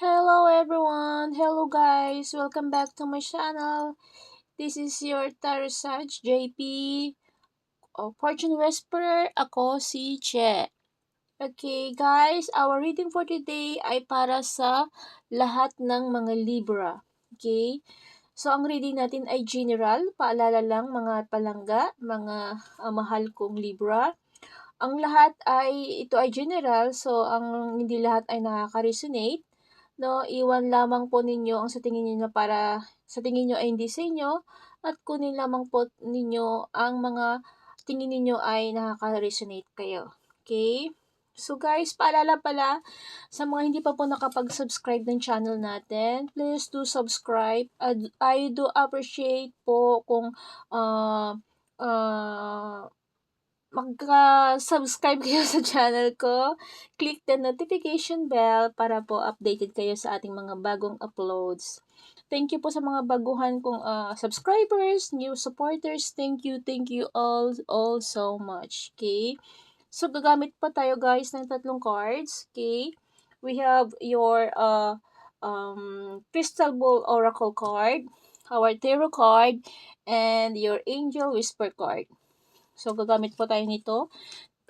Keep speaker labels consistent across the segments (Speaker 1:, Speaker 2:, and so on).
Speaker 1: Hello everyone! Hello guys! Welcome back to my channel. This is your Tarot Sage, JP. O Fortune Whisperer, ako si Che. Okay guys, our reading for today ay para sa lahat ng mga Libra. Okay? So ang reading natin ay general, paalala lang mga palangga, mga uh, mahal kong Libra. Ang lahat ay, ito ay general, so ang hindi lahat ay nakaka-resonate no, iwan lamang po ninyo ang sa tingin niyo para sa tingin niyo ay hindi sa inyo at kunin lamang po ninyo ang mga tingin niyo ay nakaka-resonate kayo. Okay? So guys, paalala pala sa mga hindi pa po nakapag-subscribe ng channel natin, please do subscribe. I do appreciate po kung uh, uh, magka-subscribe kayo sa channel ko. Click the notification bell para po updated kayo sa ating mga bagong uploads. Thank you po sa mga baguhan kong uh, subscribers, new supporters. Thank you, thank you all, all so much. Okay? So, gagamit pa tayo guys ng tatlong cards. Okay? We have your uh, um, Crystal Ball Oracle card, our Tarot card, and your Angel Whisper card. So, gagamit po tayo nito.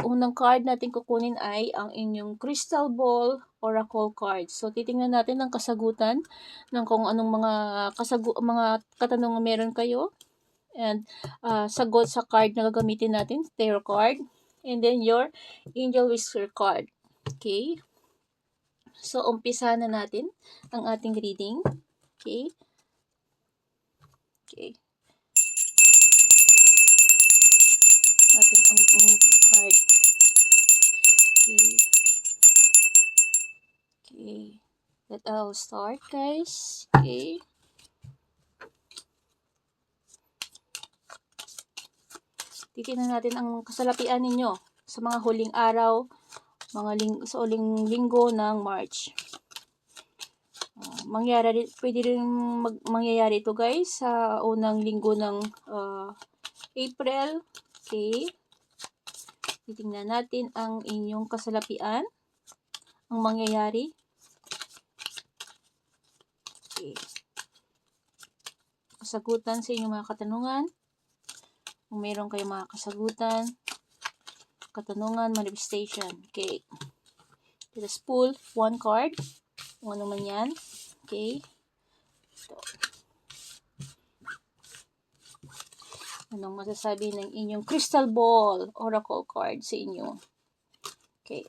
Speaker 1: Unang card natin kukunin ay ang inyong Crystal Ball Oracle card. So, titingnan natin ang kasagutan ng kung anong mga, kasagu mga katanungan meron kayo. And, uh, sagot sa card na gagamitin natin, tarot card. And then, your Angel Whisper card. Okay? So, umpisa na natin ang ating reading. Okay? Okay. Ang card. Okay. Okay. Let us start, guys. Okay. Titignan natin ang kasalapian ninyo sa mga huling araw, mga ling sa uling linggo ng March. Uh, mangyari pwede rin mag, mangyayari ito guys sa unang linggo ng uh, April Okay. Titingnan natin ang inyong kasalapian. Ang mangyayari. Okay. Kasagutan sa inyong mga katanungan. Kung meron kayong mga kasagutan. Katanungan, manifestation. Okay. Let us pull one card. Kung ano man yan. Okay. Ito. Anong masasabi ng inyong crystal ball oracle card sa inyo? Okay.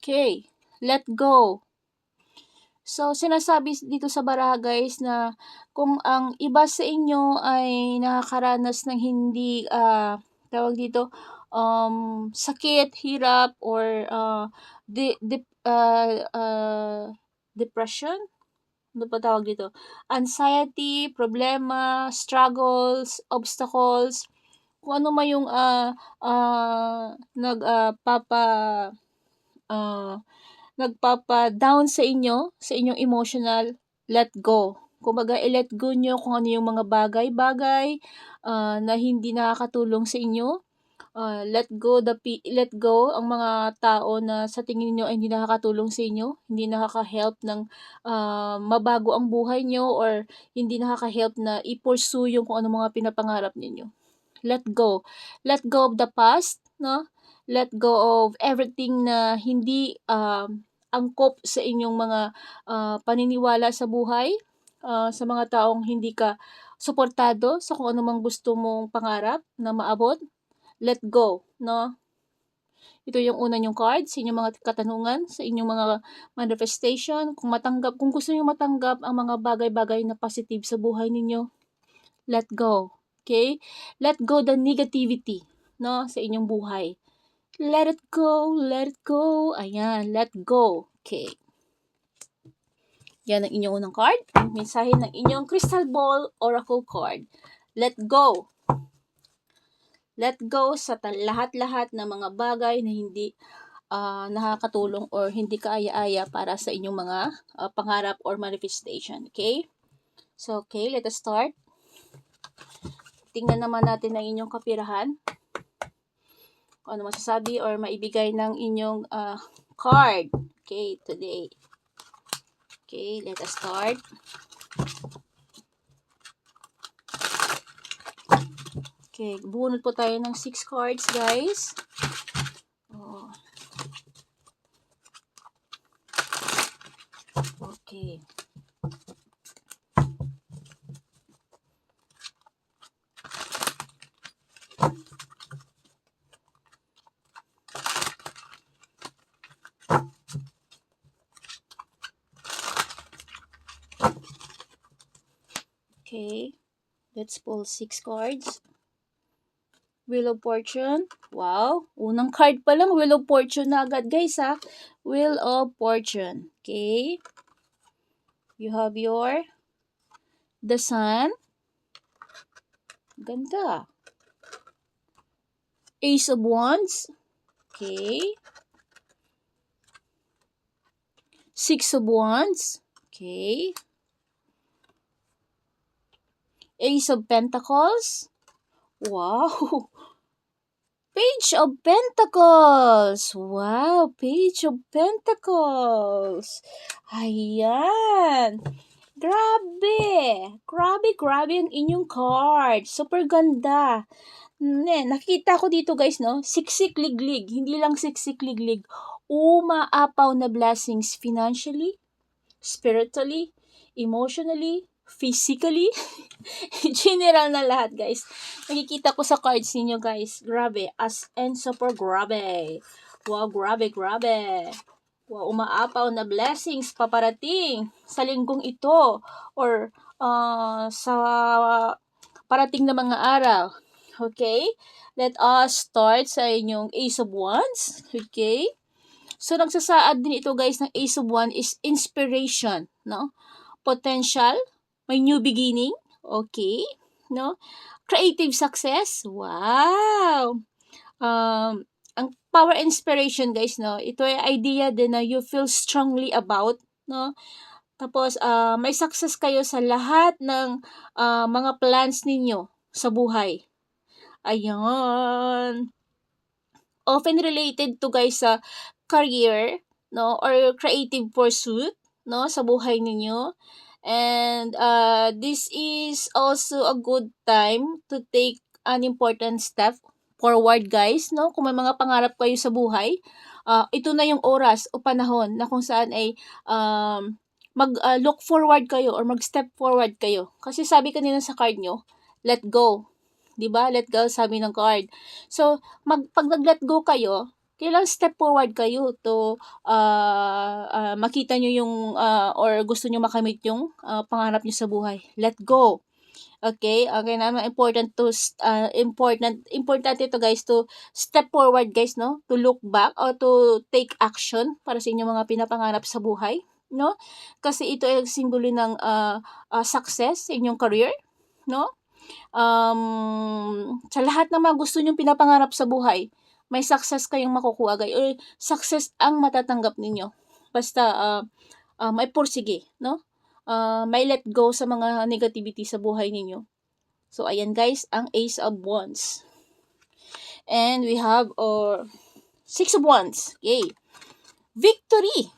Speaker 1: Okay. Let go. So, sinasabi dito sa baraha guys na kung ang iba sa inyo ay nakakaranas ng hindi, uh, tawag dito, um, sakit, hirap, or uh, de, de, uh, uh, depression, ano pa tawag dito? Anxiety, problema, struggles, obstacles, kung ano man yung uh, uh, nagpapa uh, uh, nagpapa-down sa inyo, sa inyong emotional, let go. Kumbaga, i-let go nyo kung ano yung mga bagay-bagay uh, na hindi nakakatulong sa inyo uh, let go the let go ang mga tao na sa tingin niyo ay hindi nakakatulong sa inyo, hindi nakaka-help ng uh, mabago ang buhay niyo or hindi nakaka-help na i-pursue yung kung ano mga pinapangarap ninyo. Let go. Let go of the past, no? Let go of everything na hindi uh, angkop sa inyong mga uh, paniniwala sa buhay, uh, sa mga taong hindi ka suportado sa kung ano mang gusto mong pangarap na maabot let go, no? Ito yung una yung card sa inyong mga katanungan, sa inyong mga manifestation. Kung matanggap, kung gusto niyo matanggap ang mga bagay-bagay na positive sa buhay ninyo, let go. Okay? Let go the negativity, no? Sa inyong buhay. Let it go, let it go. Ayan, let go. Okay. Yan ang inyong unang card. Mensahe ng inyong crystal ball oracle card. Let go. Let go sa lahat-lahat ng mga bagay na hindi uh, nakakatulong or hindi kaaya-aya para sa inyong mga uh, pangarap or manifestation. Okay? So, okay, let us start. Tingnan naman natin ang inyong kapirahan. kung ano masasabi or maibigay ng inyong ah, card. Okay, today. Okay, let us start. Okay, bunot po tayo ng 6 cards, guys. Oh. Okay. Okay. Let's pull six cards. Wheel of Fortune. Wow. Unang card pa lang, Wheel of Fortune na agad, guys, ha? Wheel of Fortune. Okay. You have your The Sun. Ganda. Ace of Wands. Okay. Six of Wands. Okay. Ace of Pentacles. Wow. Page of Pentacles. Wow, Page of Pentacles. Ayan. Grabe. Grabe, grabe ang inyong card. Super ganda. Ne, nakita ko dito guys, no? Siksik liglig. Hindi lang siksik liglig. Umaapaw na blessings financially, spiritually, emotionally, physically, general na lahat, guys. Nakikita ko sa cards ninyo, guys. Grabe. As and super grabe. Wow, grabe, grabe. Wow, umaapaw na blessings paparating sa linggong ito or uh, sa parating na mga araw. Okay? Let us start sa inyong Ace of Wands. Okay? So, nagsasaad din ito guys ng Ace of Wands is inspiration. No? Potential, may new beginning, okay, no? Creative success, wow! Um, ang power inspiration, guys, no? Ito ay idea din na you feel strongly about, no? Tapos, uh, may success kayo sa lahat ng uh, mga plans ninyo sa buhay. Ayan. Often related to, guys, sa career, no? Or creative pursuit, no? Sa buhay ninyo. And uh, this is also a good time to take an important step forward guys, no? Kung may mga pangarap kayo sa buhay, uh, ito na yung oras o panahon na kung saan ay um, mag uh, look forward kayo or mag step forward kayo. Kasi sabi kanina sa card nyo, let go. 'Di ba? Let go sabi ng card. So, mag pag nag-let go kayo, kailangan step forward kayo to uh, uh, makita nyo yung uh, or gusto nyo makamit yung uh, pangarap nyo sa buhay. Let go. Okay? Okay na important to uh, important important ito guys to step forward guys no to look back or to take action para sa inyong mga pinapangarap sa buhay no kasi ito ay simbolo ng uh, uh, success sa inyong career no um, sa lahat ng mga gusto nyong pinapangarap sa buhay may success kayong makukuha guys or success ang matatanggap ninyo. Basta uh, uh, may pursige no? Uh, may let go sa mga negativity sa buhay ninyo. So ayan guys ang ace of wands. And we have or uh, six of wands. Okay victory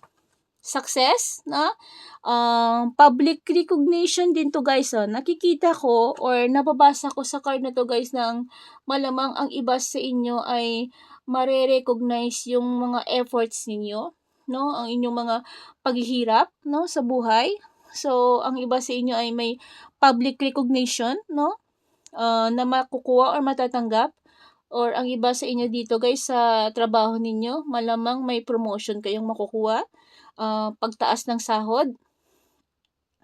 Speaker 1: success na um, public recognition din to guys oh. nakikita ko or nababasa ko sa card na to guys ng malamang ang iba sa inyo ay mare-recognize yung mga efforts ninyo no? Ang inyong mga paghihirap no sa buhay. So ang iba sa inyo ay may public recognition no? Uh, na makukuha or matatanggap. Or ang iba sa inyo dito guys sa trabaho ninyo malamang may promotion kayong makukuha uh, pagtaas ng sahod,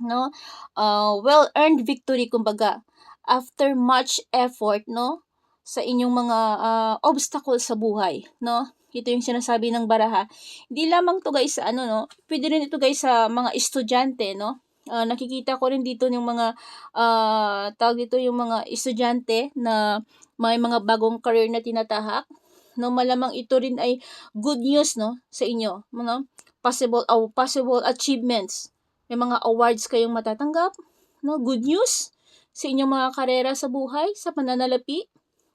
Speaker 1: no? Uh, well-earned victory, kumbaga. After much effort, no? Sa inyong mga uh, obstacles sa buhay, no? Ito yung sinasabi ng baraha. Hindi lamang to guys sa ano, no? Pwede rin ito guys sa mga estudyante, no? Uh, nakikita ko rin dito yung mga uh, tawag dito yung mga estudyante na may mga bagong career na tinatahak no malamang ito rin ay good news no sa inyo no possible uh, possible achievements. May mga awards kayong matatanggap, no? Good news sa inyong mga karera sa buhay, sa pananalapi.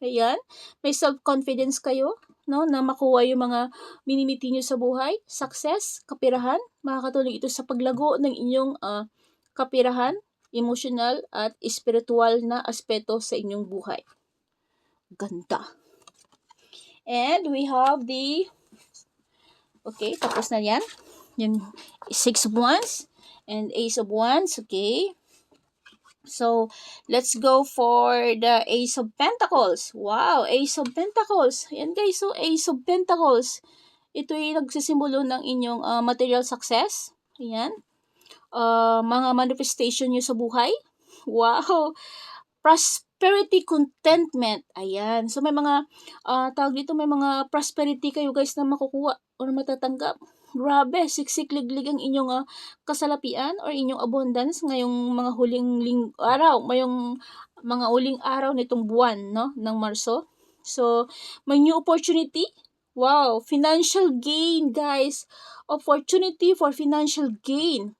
Speaker 1: Ayan. May self-confidence kayo, no, na makuha yung mga minimiti nyo sa buhay, success, kapirahan. Makakatulong ito sa paglago ng inyong ah, kapirahan, emotional at spiritual na aspeto sa inyong buhay. Ganda. And we have the Okay, tapos na yan. Yung six of wands and ace of wands. Okay. So, let's go for the Ace of Pentacles. Wow, Ace of Pentacles. Ayan guys, so Ace of Pentacles. Ito ay nagsisimbolo ng inyong uh, material success. Ayan. Uh, mga manifestation nyo sa buhay. Wow. Prosperity contentment. Ayan. So, may mga, uh, tawag dito, may mga prosperity kayo guys na makukuha o na matatanggap. Grabe, siksik-liglig ang inyong uh, kasalapian or inyong abundance ngayong mga huling ling araw, ngayong mga huling araw nitong buwan no ng Marso. So, may new opportunity. Wow, financial gain, guys. Opportunity for financial gain.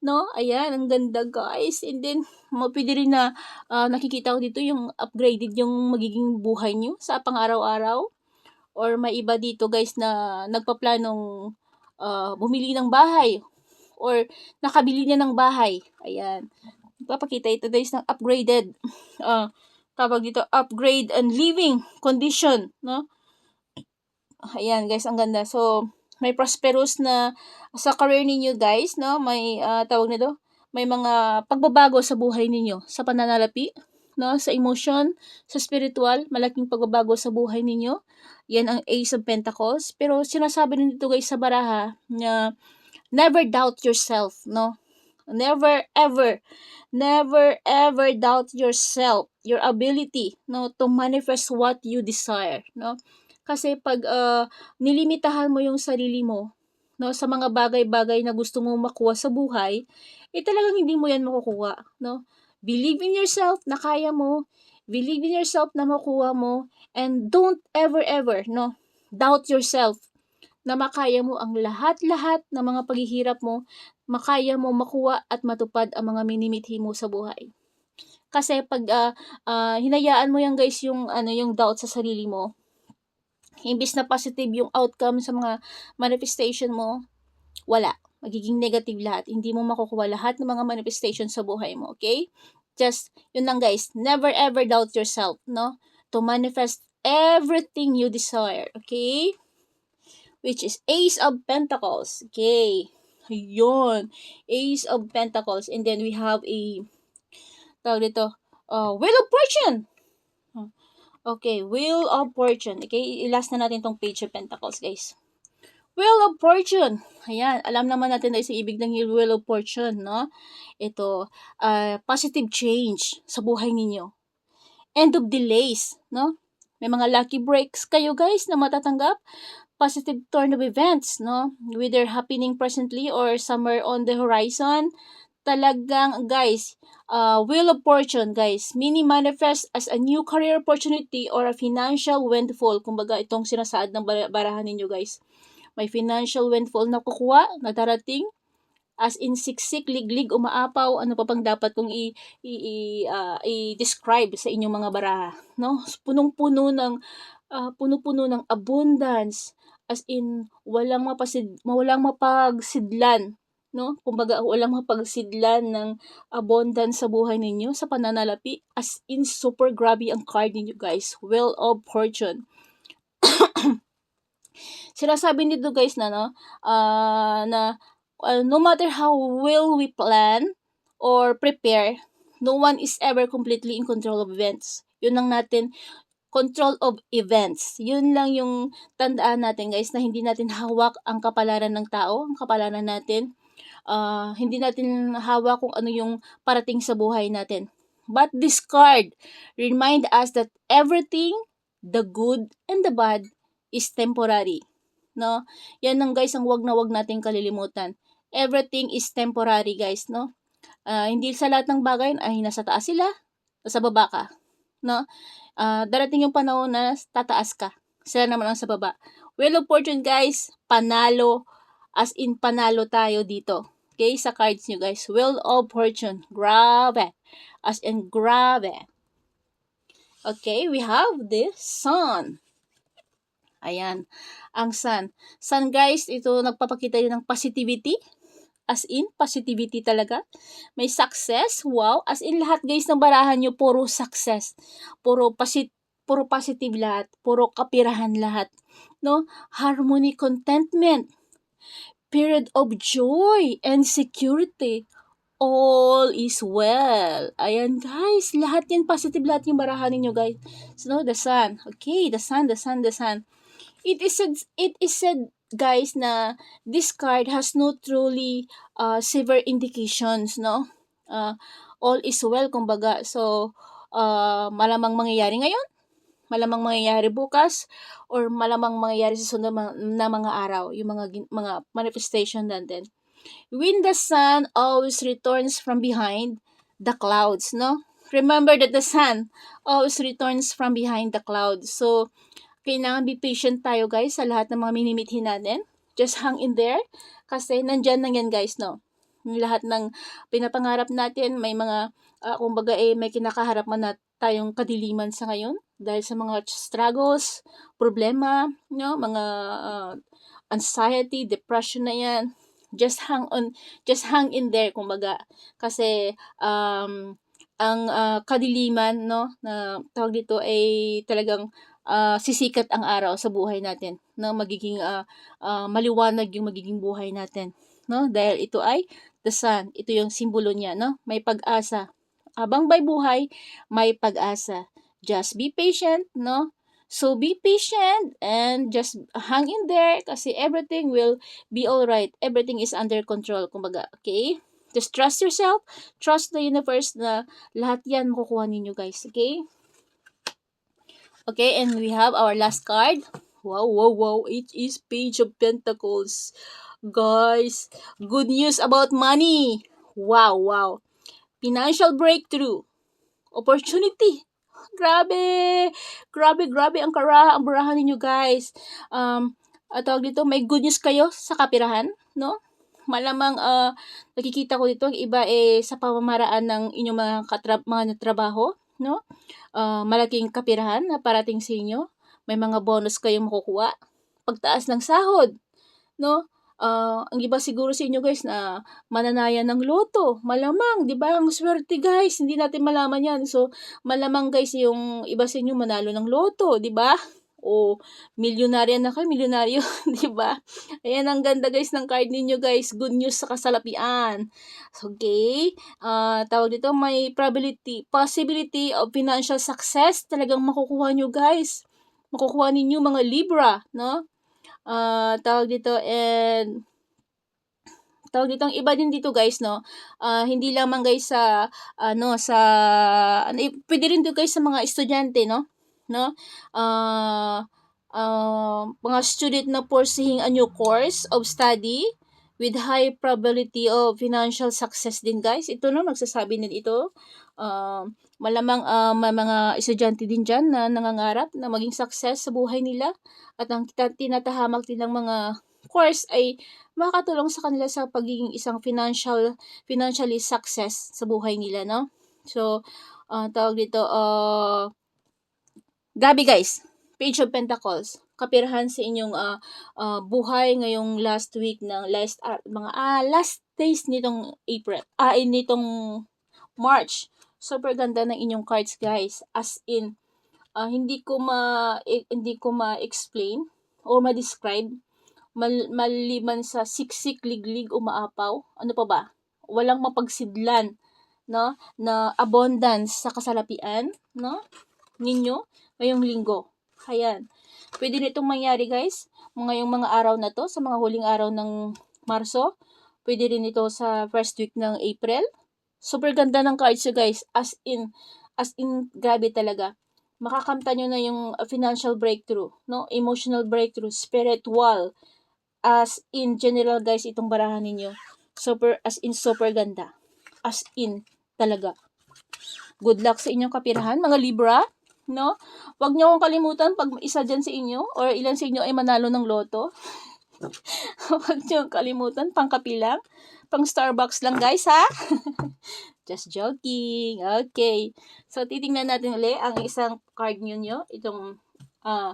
Speaker 1: No? Ayan, ang ganda, guys. And then, mapwede rin na uh, nakikita ko dito yung upgraded yung magiging buhay nyo sa pang-araw-araw. Or may iba dito, guys, na nagpaplanong uh, bumili ng bahay or nakabili niya ng bahay. Ayan. Papakita ito guys ng upgraded uh, tawag dito upgrade and living condition, no? Ayan guys, ang ganda. So, may prosperous na sa career ninyo guys, no? May uh, tawag nito, may mga pagbabago sa buhay ninyo, sa pananalapi, no? Sa emotion, sa spiritual, malaking pagbabago sa buhay ninyo. Yan ang Ace of Pentacles. Pero sinasabi rin dito guys sa baraha na never doubt yourself, no? Never ever, never ever doubt yourself, your ability, no, to manifest what you desire, no? Kasi pag uh, nilimitahan mo yung sarili mo, no, sa mga bagay-bagay na gusto mo makuha sa buhay, eh talagang hindi mo yan makukuha, no? Believe in yourself na kaya mo, Believe in yourself na makuha mo and don't ever ever no doubt yourself na makaya mo ang lahat-lahat ng mga paghihirap mo, makaya mo makuha at matupad ang mga minimithi mo sa buhay. Kasi pag uh, uh, hinayaan mo yan guys yung ano yung doubt sa sarili mo, imbis na positive yung outcome sa mga manifestation mo, wala. Magiging negative lahat. Hindi mo makukuha lahat ng mga manifestation sa buhay mo, okay? Just, yun lang guys, never ever doubt yourself, no? To manifest everything you desire, okay? Which is Ace of Pentacles, okay? Yun, Ace of Pentacles. And then we have a, tawag dito, uh, Wheel of Fortune. Okay, Wheel of Fortune. Okay, last na natin tong Page of Pentacles, guys. Wheel of Fortune. Ayan, alam naman natin na isa ibig ng Wheel of Fortune, no? Ito, uh, positive change sa buhay ninyo. End of delays, no? May mga lucky breaks kayo guys na matatanggap. Positive turn of events, no? Whether happening presently or somewhere on the horizon. Talagang, guys, uh, Wheel of Fortune, guys, mini manifest as a new career opportunity or a financial windfall. Kumbaga, itong sinasaad ng barahan ninyo, guys may financial windfall na kukuha na darating as in siksik, liglig, umaapaw, ano pa pang dapat kong i, i, i, uh, i-describe sa inyong mga baraha, no? Punong-puno ng uh, puno-puno ng abundance, as in walang mapasid walang mapagsidlan, no? Kumbaga walang mapagsidlan ng abundance sa buhay ninyo sa pananalapi, as in super grabe ang card ninyo, guys. Well of fortune. Sinasabi nito guys na no, uh, na uh, no matter how well we plan or prepare, no one is ever completely in control of events. Yun lang natin, control of events. Yun lang yung tandaan natin guys na hindi natin hawak ang kapalaran ng tao, ang kapalaran natin. Uh, hindi natin hawak kung ano yung parating sa buhay natin. But this card remind us that everything, the good and the bad, is temporary no? Yan lang guys ang wag na wag nating kalilimutan. Everything is temporary guys, no? Uh, hindi sa lahat ng bagay ay nasa taas sila, nasa baba ka, no? Uh, darating yung panahon na tataas ka. Sila naman ang sa baba. Wheel of Fortune guys, panalo as in panalo tayo dito. Okay, sa cards nyo guys. Wheel of Fortune. Grabe. As in grabe. Okay, we have the Sun. Ayan, ang sun. Sun guys, ito nagpapakita yun ng positivity. As in, positivity talaga. May success, wow. As in, lahat guys ng barahan nyo, puro success. Puro, posit puro positive lahat. Puro kapirahan lahat. No? Harmony, contentment. Period of joy and security. All is well. Ayan guys, lahat yan positive lahat yung barahan ninyo guys. So, the sun. Okay, the sun, the sun, the sun. It is said, it is said guys na this card has no truly uh, severe indications, no? Uh, all is well, kumbaga. So, uh, malamang mangyayari ngayon, malamang mangyayari bukas, or malamang mangyayari sa sunod na, na mga araw, yung mga, mga manifestation natin. When the sun always returns from behind the clouds, no? Remember that the sun always returns from behind the clouds. So, kailangan be patient tayo guys sa lahat ng mga minimithin natin. Just hang in there kasi nandyan lang yan guys, no? Yung lahat ng pinapangarap natin, may mga, uh, kumbaga eh, may kinakaharap man na tayong kadiliman sa ngayon dahil sa mga struggles, problema, no? mga uh, anxiety, depression na yan. Just hang on, just hang in there, kumbaga. Kasi, um, ang uh, kadiliman, no, na tawag dito ay talagang uh, sisikat ang araw sa buhay natin, no? Magiging uh, uh, maliwanag yung magiging buhay natin, no? Dahil ito ay the sun, ito yung simbolo niya, no? May pag-asa. Habang may buhay, may pag-asa. Just be patient, no? So be patient and just hang in there kasi everything will be all right. Everything is under control, kumbaga, okay? Just trust yourself, trust the universe na lahat yan makukuha ninyo guys, okay? Okay, and we have our last card. Wow, wow, wow. It is Page of Pentacles. Guys, good news about money. Wow, wow. Financial breakthrough. Opportunity. Grabe. Grabe, grabe ang kara, ang barahan ninyo guys. Um, at tawag dito, may good news kayo sa kapirahan, no? Malamang uh, nakikita ko dito, iba eh sa pamamaraan ng inyong mga, katra- mga trabaho, no? Uh, malaking kapirahan na parating sa inyo. May mga bonus kayong makukuha. Pagtaas ng sahod, no? Uh, ang iba siguro sa inyo guys na mananayan ng loto. Malamang, di ba? Ang swerte guys, hindi natin malaman yan. So, malamang guys yung iba sa inyo manalo ng loto, di ba? O milyonarya na kayo, milyonaryo, di ba? Ayan ang ganda guys ng card ninyo guys. Good news sa kasalapian. Okay? Uh, tawag dito, may probability, possibility of financial success talagang makukuha nyo guys. Makukuha ninyo mga Libra, no? Uh, tawag dito, and tawag dito ang iba din dito guys no uh, hindi lamang guys sa ano sa ano, pwede rin dito guys sa mga estudyante no no? Uh, uh, mga student na pursuing a new course of study with high probability of financial success din guys. Ito no, nagsasabi din ito. Uh, malamang uh, may mga estudyante din dyan na nangangarap na maging success sa buhay nila at ang tinatahamak din ng mga course ay makakatulong sa kanila sa pagiging isang financial financially success sa buhay nila no so uh, tawag dito uh, Gabi guys, Page of Pentacles. Kapirahan sa inyong uh, uh, buhay ngayong last week ng last uh, mga uh, last days nitong April. Ah, uh, nitong March. Super ganda ng inyong cards guys. As in uh, hindi ko ma eh, hindi ko ma-explain or ma-describe mal, maliban sa siksik liglig umaapaw. Ano pa ba? Walang mapagsidlan no na abundance sa kasalapian no ninyo ngayong linggo. Ayan. Pwede nitong mangyari guys, ngayong mga araw na to, sa mga huling araw ng Marso. Pwede rin ito sa first week ng April. Super ganda ng cards nyo guys. As in, as in, grabe talaga. Makakamta nyo na yung financial breakthrough, no? Emotional breakthrough, spiritual. As in, general guys, itong barahan ninyo. Super, as in, super ganda. As in, talaga. Good luck sa inyong kapirahan, mga Libra no? Huwag niyo akong kalimutan pag isa dyan sa inyo or ilan sa inyo ay manalo ng loto. Huwag niyo kalimutan, pang kapilang. Pang Starbucks lang guys ha. Just joking. Okay. So titingnan natin ulit ang isang card niyo nyo. Itong uh,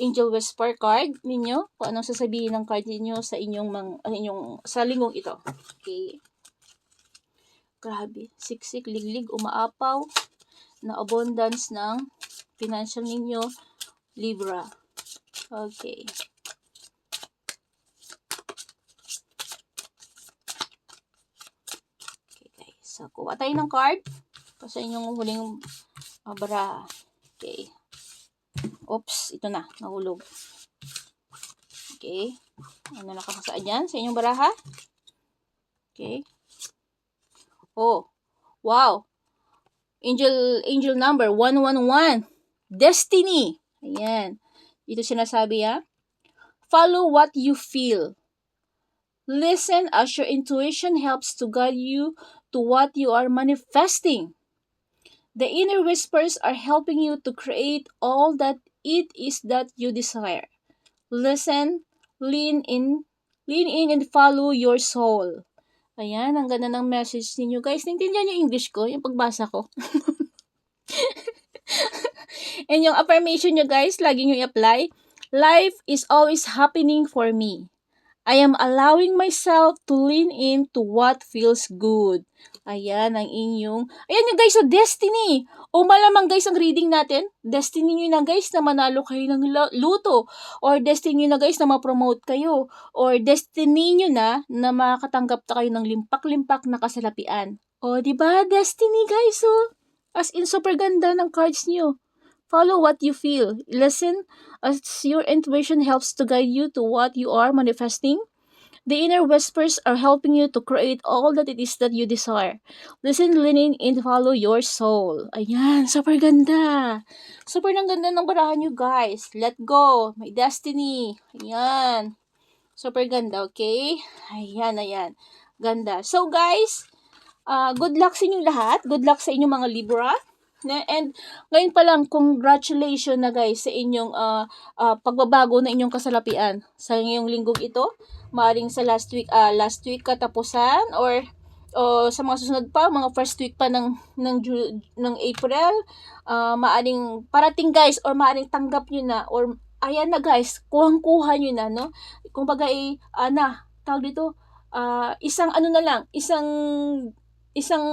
Speaker 1: Angel Whisper card ninyo. Kung anong sasabihin ng card ninyo sa inyong, mang, ah, inyong sa linggong ito. Okay. Grabe. Siksik, liglig, umaapaw na abundance ng financial ninyo. Libra. Okay guys. So, kuha tayo ng card. Sa inyong huling uh, bara. Okay. Oops, ito na. Nahulog. Okay. Ano nakakasaan yan sa inyong baraha? Okay. Oh. Wow. Angel angel number 111. Destiny. Ayan. Dito sinasabi ha. Follow what you feel. Listen as your intuition helps to guide you to what you are manifesting. The inner whispers are helping you to create all that it is that you desire. Listen, lean in, lean in and follow your soul. Ayan, ang ganda ng message ninyo. Guys, naintindihan yung English ko, yung pagbasa ko. and yung affirmation nyo guys, lagi nyo i-apply. Life is always happening for me. I am allowing myself to lean into what feels good. Ayan, ang inyong... Ayan yung guys, so destiny. O malamang guys, ang reading natin, destiny nyo na guys na manalo kayo ng luto. Or destiny nyo na guys na ma-promote kayo. Or destiny nyo na na makakatanggap na kayo ng limpak-limpak na kasalapian. O, ba Destiny guys, oh. As in, super ganda ng cards nyo. Follow what you feel. Listen as your intuition helps to guide you to what you are manifesting. The inner whispers are helping you to create all that it is that you desire. Listen, leaning, and follow your soul. Ayan, super ganda. Super nang ganda ng barahan nyo, guys. Let go. May destiny. Ayan. Super ganda, okay? Ayan, ayan. Ganda. So, guys, uh, good luck sa inyong lahat. Good luck sa inyong mga Libra. Na, and ngayon pa lang, congratulations na guys sa inyong uh, uh, pagbabago na inyong kasalapian sa ngayong linggong ito. Maaring sa last week, uh, last week katapusan or o sa mga susunod pa, mga first week pa ng ng ng April, uh, maaring parating guys or maaring tanggap niyo na or ayan na guys, kuhang-kuha niyo na no. Kung baga eh, uh, na, tawag dito, uh, isang ano na lang, isang isang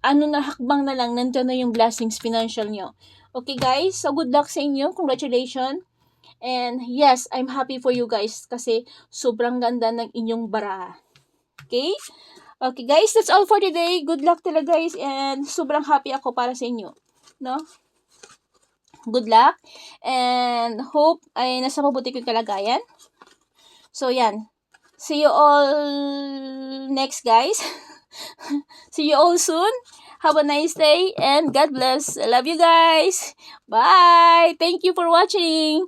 Speaker 1: ano na hakbang na lang, nandiyan na yung blessings financial nyo. Okay guys, so good luck sa inyo. Congratulations. And yes, I'm happy for you guys kasi sobrang ganda ng inyong bara. Okay? Okay guys, that's all for today. Good luck talaga guys and sobrang happy ako para sa inyo. No? Good luck and hope ay nasa mabuti kong kalagayan. So yan. See you all next guys. See you all soon. Have a nice day and God bless. Love you guys. Bye. Thank you for watching.